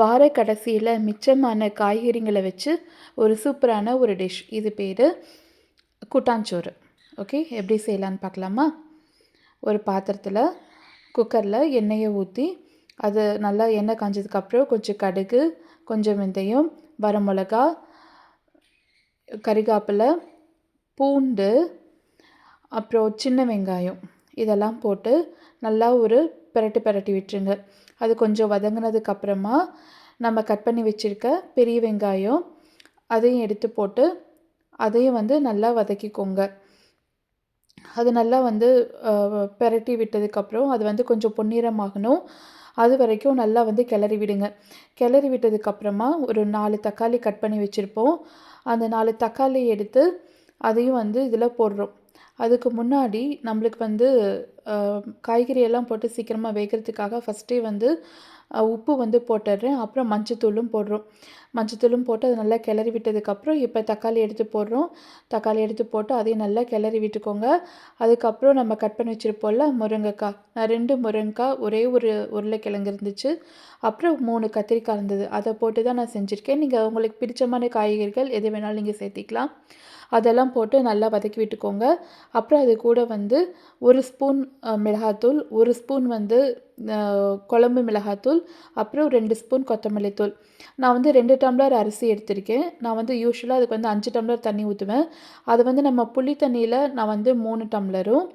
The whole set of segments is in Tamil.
வார கடைசியில் மிச்சமான காய்கறிங்களை வச்சு ஒரு சூப்பரான ஒரு டிஷ் இது பேர் கூட்டாஞ்சோறு. ஓகே எப்படி செய்யலான்னு பார்க்கலாமா? ஒரு பாத்திரத்தில் குக்கரில் எண்ணெயை ஊற்றி அது நல்லா எண்ணெய் காஞ்சதுக்கப்புறம் கொஞ்சம் கடுகு கொஞ்சம் வெந்தயம் வரமிளகா கறிகாப்பில் பூண்டு அப்புறம் சின்ன வெங்காயம். இதெல்லாம் போட்டு நல்லா ஒரு பிரட்டி பிரட்டி விட்டுருங்க. அது கொஞ்சம் வதங்கினதுக்கப்புறமா நம்ம கட் பண்ணி வச்சுருக்க பெரிய வெங்காயம் அதையும் எடுத்து போட்டு அதையும் வந்து நல்லா வதக்கிக்கோங்க. அது நல்லா வந்து பெரட்டி விட்டதுக்கப்புறம் அது வந்து கொஞ்சம் பொன்னிறமாகணும். அது வரைக்கும் நல்லா வந்து கிளறி விடுங்க. கிளறி விட்டதுக்கப்புறமா ஒரு நாலு தக்காளி கட் பண்ணி வச்சுருப்போம். அந்த நாலு தக்காளி எடுத்து அதையும் வந்து இதில் போடுறோம். அதுக்கு முன்னாடி நம்மளுக்கு வந்து காய்கறி எல்லாம் போட்டு சீக்கிரமாக வேகிறதுக்காக ஃபஸ்ட்டே வந்து உப்பு வந்து போட்டுடுறேன். அப்புறம் மஞ்சத்தூளும் போடுறோம். மஞ்சத்தூளும் போட்டு அதை நல்லா கிளறி விட்டதுக்கப்புறம் இப்போ தக்காளி எடுத்து போடுறோம். தக்காளி எடுத்து போட்டு அதையும் நல்லா கிளறி விட்டுக்கோங்க. அதுக்கப்புறம் நம்ம கட் பண்ணி வச்சுருப்போம்ல முருங்கைக்காய். நான் ரெண்டு முருங்கைக்காய் ஒரே ஒரு உருளைக்கிழங்கு இருந்துச்சு. அப்புறம் மூணு கத்திரிக்காய் இருந்தது. அதை போட்டு தான் நான் செஞ்சுருக்கேன். நீங்கள் உங்களுக்கு பிடிச்சமான காய்கறிகள் எது வேணாலும் நீங்கள் சேர்த்திக்கலாம். அதெல்லாம் போட்டு நல்லா வதக்கி விட்டுக்கோங்க. அப்புறம் அது கூட வந்து ஒரு ஸ்பூன் மிளகாத்தூள் ஒரு ஸ்பூன் வந்து குழம்பு மிளகாத்தூள் அப்புறம் ரெண்டு ஸ்பூன் கொத்தமல்லி தூள். நான் வந்து ரெண்டு டம்ளர் அரிசி எடுத்திருக்கேன். நான் வந்து யூஸ்வலாக அதுக்கு வந்து அஞ்சு டம்ளர் தண்ணி ஊற்றுவேன் அது வந்து நம்ம புளி தண்ணியில் நான் வந்து மூணு டம்ளரும்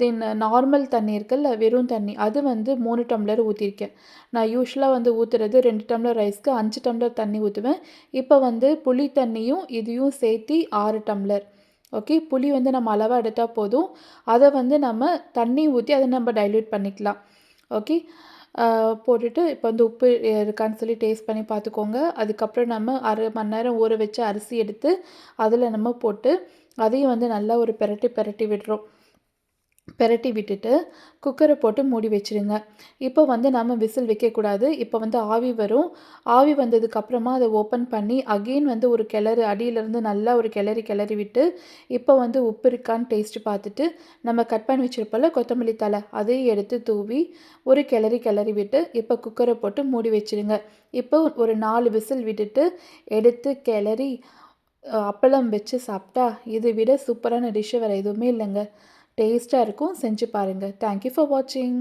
தென் நார்மல் தண்ணி இருக்குல்ல வெறும் தண்ணி அது வந்து மூணு டம்ளர் ஊற்றிருக்கேன் நான் யூஸ்வலாக வந்து ஊற்றுறது ரெண்டு டம்ளர் ரைஸ்க்கு அஞ்சு டம்ளர் தண்ணி ஊற்றுவேன் இப்போ வந்து புளி தண்ணியும் இதையும் சேர்த்தி ஆறு டம்ளர். ஓகே புளி வந்து நம்ம அளவாக எடுத்தால் போதும். அதை வந்து நம்ம தண்ணி ஊற்றி அதை நம்ம டைல்யூட் பண்ணிக்கலாம். ஓகே போட்டுட்டு இப்போ வந்து உப்பு இருக்கான்னு சொல்லி டேஸ்ட் பண்ணி பார்த்துக்கோங்க. அதுக்கப்புறம் நம்ம அரை மணி நேரம் ஊற வச்சு அரிசி எடுத்து அதில் நம்ம போட்டு அதையும் வந்து நல்லா ஒரு பெரட்டி பெரட்டி விடுறோம். பெரட்டி விட்டுட்டு குக்கரை போட்டு மூடி வச்சுருங்க. இப்போ வந்து நம்ம விசில் வைக்கக்கூடாது. இப்போ வந்து ஆவி வரும். ஆவி வந்ததுக்கப்புறமா அதை ஓப்பன் பண்ணி அகெயின் வந்து ஒரு கிளறு அடியிலேருந்து நல்லா ஒரு கிளறி கிளறி விட்டு இப்போ வந்து உப்பு இருக்கான்னு டேஸ்ட்டு பார்த்துட்டு நம்ம கட் பண்ணி வச்சுருப்போம்ல கொத்தமல்லி தலை அதையும் எடுத்து தூவி ஒரு கிளறி கிளறி விட்டு இப்போ குக்கரை போட்டு மூடி வச்சுருங்க. இப்போ ஒரு நாலு விசில் விட்டுட்டு எடுத்து கிளறி அப்பளம் வச்சு சாப்பிட்டா இதை விட சூப்பரான டிஷ்ஷு வேறு எதுவுமே இல்லைங்க. டேஸ்ட்டாக இருக்கும். செஞ்சு பாருங்கள் தேங்க்யூ ஃபார் வாட்சிங்